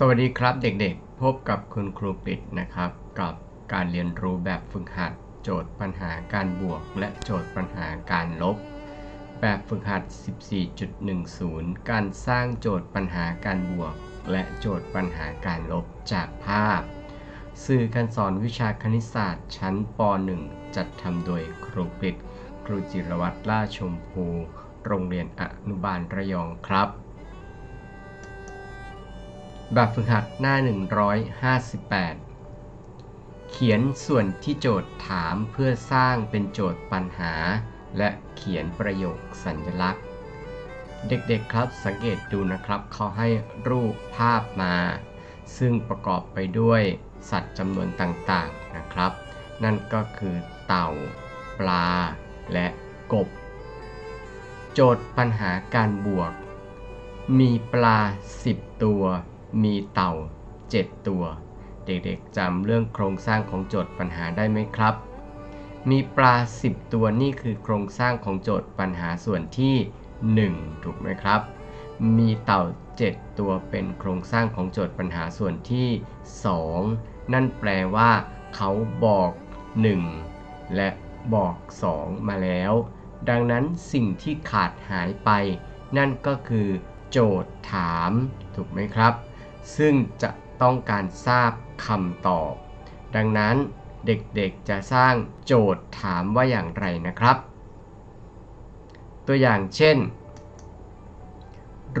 สวัสดีครับเด็กๆ พบกับคุณครูปิดนะครับ กับการเรียนรู้แบบฝึกหัด โจทย์ปัญหาการบวก และโจทย์ปัญหาการลบ แบบฝึกหัด 14.10 การสร้างโจทย์ปัญหาการบวก และโจทย์ปัญหาการลบจากภาพ สื่อการสอนวิชาคณิตศาสตร์ ชั้นป .1 จัดทำโดยครูปิด ครูจิรวัตรล่าชมพู โรงเรียนอนุบาลระยองครับ แบบฝึกหัดหน้า 158 เขียนส่วนที่โจทย์ถามเพื่อสร้างเป็นโจทย์ปัญหา และเขียนประโยคสัญลักษณ์ เด็กๆครับสังเกตดูนะครับ เขาให้รูปภาพมา ซึ่งประกอบไปด้วยสัตว์จำนวนต่างๆนะครับ นั่นก็คือเต่า ปลา และกบ โจทย์ปัญหาการบวก มีปลา 10 ตัว มีเต่า 7 ตัว เด็กๆจำเรื่องโครงสร้างของโจทย์ปัญหาได้ไหมครับ มีปลา 10 ตัวนี่คือโครงสร้างของโจทย์ปัญหาส่วนที่ 1 ถูกไหมครับ มีเต่า 7 ตัวเป็นโครงสร้างของโจทย์ปัญหาส่วนที่ 2 นั่นแปลว่า เขาบอก 1 และบอก 2 มาแล้ว ดังนั้นสิ่งที่ขาดหายไป นั่นก็คือโจทย์ถาม ถูกไหมครับ ซึ่งจะต้องการทราบคำตอบ ดังนั้นเด็กๆจะสร้างโจทย์ถามว่าอย่างไรนะครับ ตัวอย่างเช่น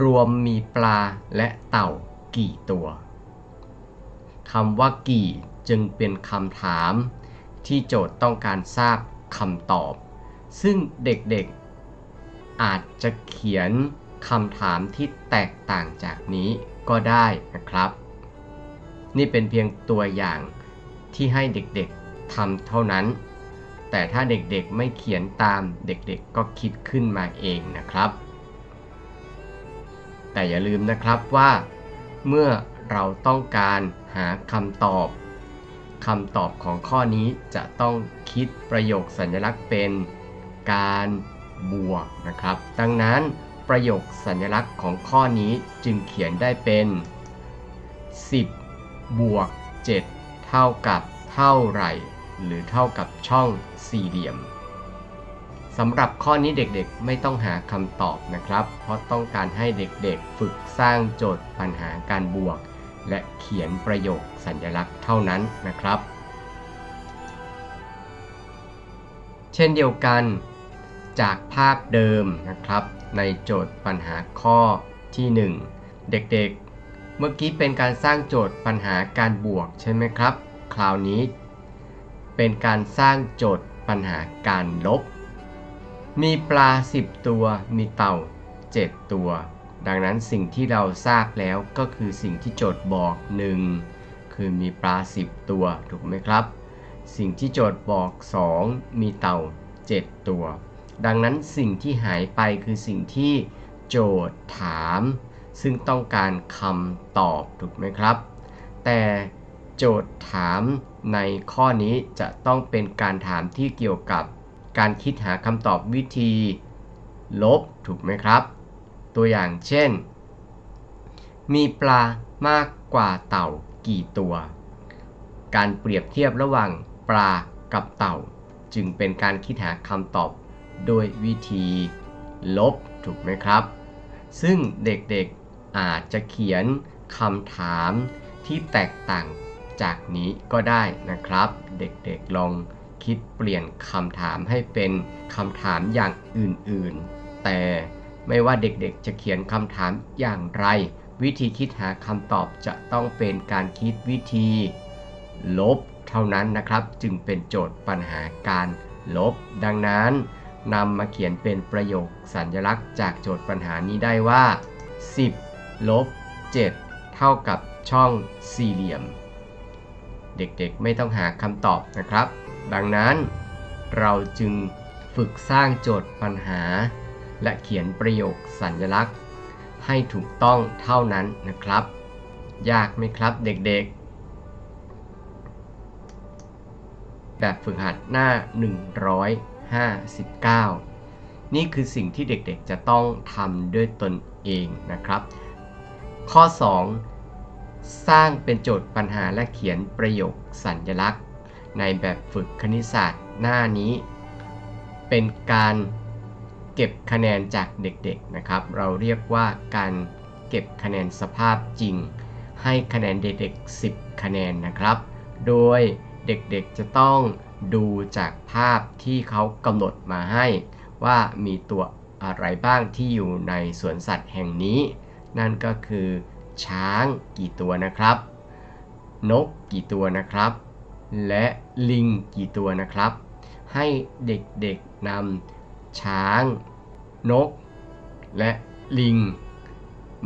รวมมีปลาและเต่ากี่ตัวคำว่ากี่จึงเป็นคำถาม ที่โจทย์ต้องการทราบคำตอบ ซึ่งเด็กๆ อาจจะเขียนคำถามที่แตกต่างจากนี้ ก็ได้นะครับ นี่เป็นเพียงตัวอย่างที่ให้เด็กๆทำเท่านั้น แต่ถ้าเด็กๆไม่เขียนตามเด็กๆก็คิดขึ้นมาเองนะครับ แต่อย่าลืมนะครับว่า เมื่อเราต้องการหาคำตอบคำตอบของข้อนี้จะต้องคิดประโยคสัญลักษณ์เป็นการบวกนะครับ ดังนั้น ประโยคสัญลักษณ์ของข้อนี้จึงเขียนได้เป็น 10 บวก 7 เท่ากับเท่าไหร่ หรือเท่ากับช่องสี่เหลี่ยมสำหรับข้อนี้เด็กๆ ไม่ต้องหาคำตอบนะครับ เพราะต้องการให้เด็กๆ ฝึกสร้างโจทย์ปัญหาการบวก และเขียนประโยคสัญลักษณ์เท่านั้นนะครับ เช่นเดียวกันจากภาพเดิมนะครับ ในโจทย์ปัญหาข้อที่ 1 เด็กๆ เมื่อกี้เป็นการสร้างโจทย์ปัญหาการบวกใช่ไหมครับ คราวนี้ เป็นการสร้างโจทย์ปัญหาการลบ มีปลา 10 ตัว มีเต่า 7 ตัว ดังนั้นสิ่งที่เราทราบแล้วก็คือสิ่งที่โจทย์บอก 1 คือมีปลา 10 ตัวถูกไหมครับ สิ่งที่โจทย์บอก 2 มีเต่า 7 ตัว ดังนั้นสิ่งที่หายไปคือสิ่งที่โจทย์ถาม ซึ่งต้องการคำตอบถูกไหมครับ แต่โจทย์ถามในข้อนี้จะต้องเป็นการถามที่เกี่ยวกับการคิดหาคำตอบวิธี ลบถูกไหมครับ ตัวอย่างเช่น มีปลามากกว่าเต่ากี่ตัว การเปรียบเทียบระหว่างปลากับเต่า จึงเป็นการคิดหาคำตอบ โดยวิธีลบถูกไหมครับ ซึ่งเด็กๆอาจจะเขียนคำถามที่แตกต่างจากนี้ก็ได้นะครับ เด็กๆลองคิดเปลี่ยนคำถามให้เป็นคำถามอย่างอื่นๆ แต่ไม่ว่าเด็กๆจะเขียนคำถามอย่างไร วิธีคิดหาคำตอบจะต้องเป็นการคิดวิธี ลบเท่านั้นนะครับ จึงเป็นโจทย์ปัญหาการลบ ดังนั้น นำมาเขียนเป็นประโยคสัญลักษณ์จากโจทย์ปัญหานี้ได้ว่า 10 ลบ 7 เท่ากับช่องสี่เหลี่ยม เด็กๆไม่ต้องหาคำตอบนะครับ ดังนั้น เราจึงฝึกสร้างโจทย์ปัญหา และเขียนประโยคสัญลักษณ์ ให้ถูกต้องเท่านั้นนะครับ ยากไหมครับเด็กๆ แบบฝึกหัดหน้า 100 59 นี่คือสิ่งที่เด็กๆจะต้องทำด้วยตนเองนะครับ ข้อ 2 สร้างเป็นโจทย์ปัญหาและเขียนประโยคสัญลักษณ์ ในแบบฝึกคณิตศาสตร์หน้านี้ เป็นการเก็บคะแนนจากเด็กๆนะครับ เราเรียกว่าการเก็บคะแนนสภาพจริง ให้คะแนนเด็กๆ 10 คะแนนนะครับ โดยเด็กๆจะต้อง ดูจากภาพที่เขากำหนดมาให้ว่ามีตัวอะไรบ้างที่อยู่ในสวนสัตว์แห่งนี้ นั่นก็คือช้างกี่ตัวนะครับ นกกี่ตัวนะครับ และลิงกี่ตัวนะครับ ให้เด็กๆนำช้าง นก และลิง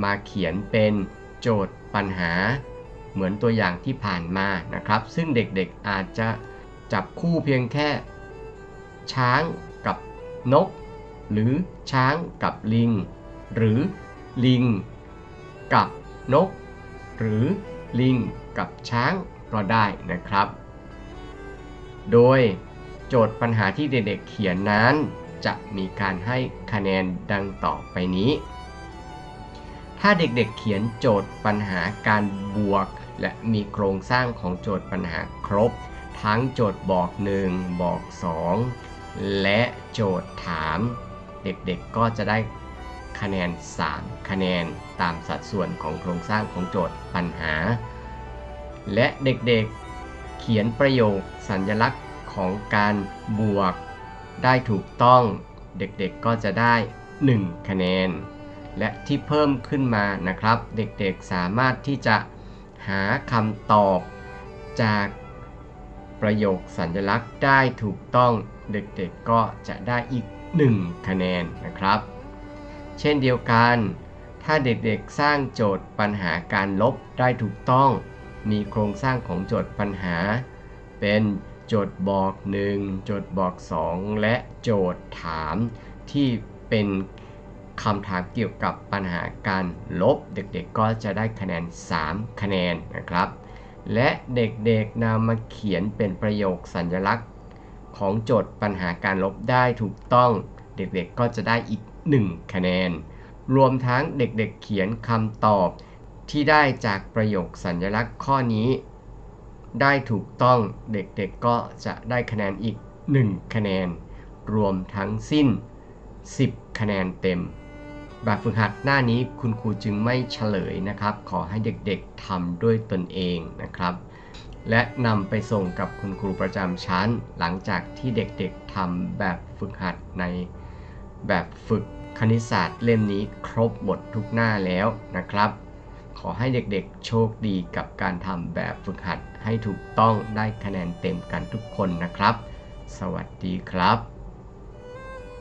มาเขียนเป็นโจทย์ปัญหา เหมือนตัวอย่างที่ผ่านมานะครับ ซึ่งเด็กๆอาจจะ จับคู่เพียงแค่ ช้างกับนก หรือช้างกับลิง หรือลิง กับนก หรือลิงกับช้างก็ได้นะครับ โดยโจทย์ปัญหาที่เด็กๆเขียนนั้น จะมีการให้คะแนนดังต่อไปนี้ ถ้าเด็กๆเขียนโจทย์ปัญหาการบวก และมีโครงสร้างของโจทย์ปัญหาครบ ทั้งโจทย์บอก 1 บอก 2 และโจทย์ถาม เด็กๆก็จะได้คะแนน 3 คะแนนตามสัดส่วนของโครงสร้างของโจทย์ปัญหา และเด็กๆเขียนประโยคสัญลักษณ์ของการบวก ได้ถูกต้องเด็กๆก็จะได้ 1 คะแนน และที่เพิ่มขึ้นมานะครับ เด็กๆสามารถที่จะหาคำตอบจาก ประโยคสัญลักษณ์ได้ถูกต้องเด็กๆก็จะได้อีก 1 คะแนนนะครับ เช่นเดียวกัน ถ้าเด็กๆสร้างโจทย์ปัญหาการลบได้ถูกต้อง มีโครงสร้างของโจทย์ปัญหา เป็นโจทย์บอก 1 โจทย์บอก 2 และโจทย์ถามที่เป็นคำถามเกี่ยวกับปัญหาการลบ เด็กๆก็จะได้คะแนน 3 คะแนนนะครับ และเด็กๆนำมาเขียนเป็นประโยคสัญลักษณ์ ของโจทย์ปัญหาการลบได้ถูกต้อง เด็กๆก็จะได้อีก 1 คะแนน รวมทั้งเด็กๆเขียนคำตอบ ที่ได้จากประโยคสัญลักษณ์ข้อนี้ ได้ถูกต้องเด็กๆก็จะได้คะแนนอีก 1 คะแนน รวมทั้งสิ้น 10 คะแนนเต็ม แบบฝึกหัดหน้านี้คุณครูจึงไม่เฉลยนะครับ ขอให้เด็กๆทำด้วยตนเองนะครับ และนำไปส่งกับคุณครูประจำชั้น หลังจากที่เด็กๆทำแบบฝึกหัดในแบบฝึกคณิตศาสตร์เล่มนี้ครบหมดทุกหน้าแล้วนะครับ ขอให้เด็กๆโชคดีกับการทำแบบฝึกหัดให้ถูกต้องได้คะแนนเต็มกันทุกคนนะครับ สวัสดีครับ